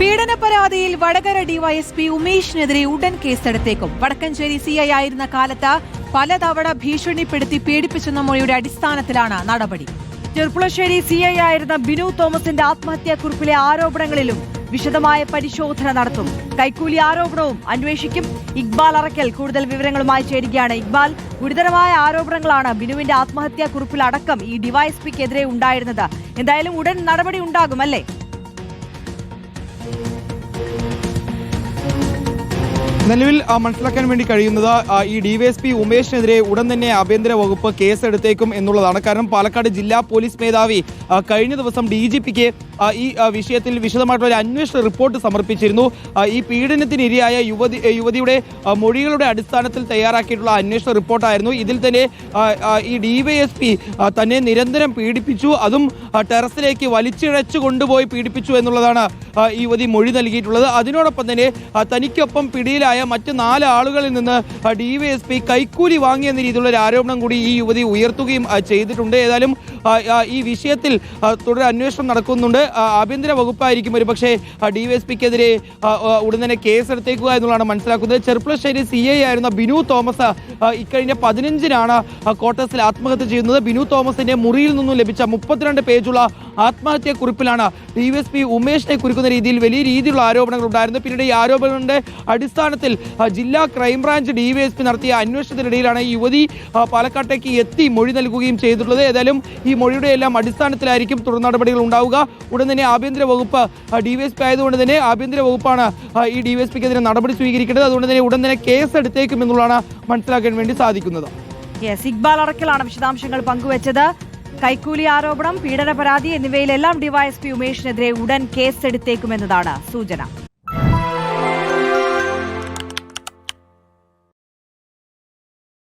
പീഡന പരാതിയിൽ വടകര ഡിവൈഎസ്പി ഉമേഷിനെതിരെ ഉടൻ കേസെടുത്തേക്കും. വടക്കഞ്ചേരി സി ഐ ആയിരുന്ന കാലത്ത് പലതവണ ഭീഷണിപ്പെടുത്തി പീഡിപ്പിച്ചെന്ന മൊഴിയുടെ അടിസ്ഥാനത്തിലാണ് നടപടി. ചെർപ്പുളശ്ശേരി സി ഐ ആയിരുന്ന ബിനു തോമസിന്റെ ആത്മഹത്യാക്കുറിപ്പിലെ ആരോപണങ്ങളിലും വിശദമായ പരിശോധന നടത്തും. കൈക്കൂലി ആരോപണവും അന്വേഷിക്കും. ഇക്ബാൽ അറക്കൽ കൂടുതൽ വിവരങ്ങളുമായി ചേരുകയാണ്. ഇക്ബാൽ ഗുരുതരമായ ആരോപണങ്ങളാണ് ബിനുവിന്റെ ആത്മഹത്യാക്കുറിപ്പിൽ അടക്കം ഈ ഡിവൈഎസ്പിക്കെതിരെ ഉണ്ടായിരുന്നത്. എന്തായാലും ഉടൻ നടപടി ഉണ്ടാകും അല്ലേ? Thank you. നിലവിൽ മനസ്സിലാക്കാൻ വേണ്ടി കഴിയുന്നത് ഈ ഡിവൈഎസ്പി ഉമേഷിനെതിരെ ഉടൻ തന്നെ ആഭ്യന്തര വകുപ്പ് കേസെടുത്തേക്കും എന്നുള്ളതാണ്. കാരണം പാലക്കാട് ജില്ലാ പോലീസ് മേധാവി കഴിഞ്ഞ ദിവസം ഡി ജി പിക്ക് ഈ വിഷയത്തിൽ വിശദമായിട്ടുള്ള ഒരു അന്വേഷണ റിപ്പോർട്ട് സമർപ്പിച്ചിരുന്നു. ഈ പീഡനത്തിനിരയായ യുവതി യുവതിയുടെ മൊഴികളുടെ അടിസ്ഥാനത്തിൽ തയ്യാറാക്കിയിട്ടുള്ള അന്വേഷണ റിപ്പോർട്ടായിരുന്നു. ഇതിൽ തന്നെ ഈ ഡിവൈഎസ്പി തന്നെ നിരന്തരം പീഡിപ്പിച്ചു. അതും ടെറസിലേക്ക് വലിച്ചിഴച്ചു കൊണ്ടുപോയി പീഡിപ്പിച്ചു എന്നുള്ളതാണ് ഈ യുവതി മൊഴി നൽകിയിട്ടുള്ളത്. അതിനോടൊപ്പം തന്നെ തനിക്കൊപ്പം പിടിയിലായ മറ്റ് നാല് ആളുകളിൽ നിന്ന് ഡിവൈഎസ്പി കൈക്കൂലി വാങ്ങിയെന്ന രീതിയിലുള്ള ഒരു ആരോപണം കൂടി ഈ യുവതി ഉയർത്തുകയും ചെയ്തിട്ടുണ്ട്. ഏതായാലും ഈ വിഷയത്തിൽ തുടർ അന്വേഷണം നടക്കുന്നുണ്ട്. ആഭ്യന്തര വകുപ്പായിരിക്കും ഒരു പക്ഷേ ഡിവൈഎസ്പിക്കെതിരെ ഉടൻ തന്നെ കേസെടുത്തേക്കുക എന്നുള്ളതാണ് മനസ്സിലാക്കുന്നത്. ചെർപ്പുളശ്ശേരി സി ഐ ആയിരുന്ന ബിനു തോമസ് ഇക്കഴിഞ്ഞ പതിനഞ്ചിനാണ് കോട്ടസിൽ ആത്മഹത്യ ചെയ്യുന്നത്. ബിനു തോമസിന്റെ മുറിയിൽ നിന്നും ലഭിച്ച മുപ്പത്തിരണ്ട് പേജുള്ള ആത്മഹത്യാ കുറിപ്പിലാണ് പി ഉമേഷിനെ കുറിക്കുന്ന രീതിയിൽ വലിയ രീതിയിലുള്ള ആരോപണങ്ങൾ ഉണ്ടായിരുന്നു പിന്നീട് ഈ ആരോപണങ്ങളുടെ അടിസ്ഥാനത്തിൽ ജില്ലാ crime branch D V S P നടത്തിയ അന്വേഷണത്തിനിടയിലാണ് ഈ യുവതി പാലക്കാട്ടേക്ക് എത്തി മൊഴി നൽകുകയും ചെയ്തിട്ടുള്ളത്. ഏതായാലും ഈ മൊഴിയുടെ എല്ലാം അടിസ്ഥാനത്തിലായിരിക്കും തുടർ നടപടികൾ ഉണ്ടാവുക. ഉടൻ തന്നെ ആഭ്യന്തര വകുപ്പ് ഡി വി എസ് പി ആയതുകൊണ്ട് തന്നെ ആഭ്യന്തര വകുപ്പാണ് ഈ ഡി വി ഈ പിക്കെതിരെ നടപടി സ്വീകരിക്കേണ്ടത്. അതുകൊണ്ട് തന്നെ ഉടൻ തന്നെ കേസ് എടുത്തേക്കും എന്നുള്ളതാണ് മനസ്സിലാക്കാൻ വേണ്ടി സാധിക്കുന്നത്. യെസ് ഇക്ബാൽ അറക്കലാണ് വിശദാംശങ്ങൾ പങ്കുവച്ചത്. കൈക്കൂലി ആരോപണം പീഡന പരാതി എന്നിവയിലെല്ലാം ഡിവൈഎസ്പി ഉമേഷിനെതിരെ ഉടൻ കേസെടുത്തേക്കുമെന്നതാണ് സൂചന.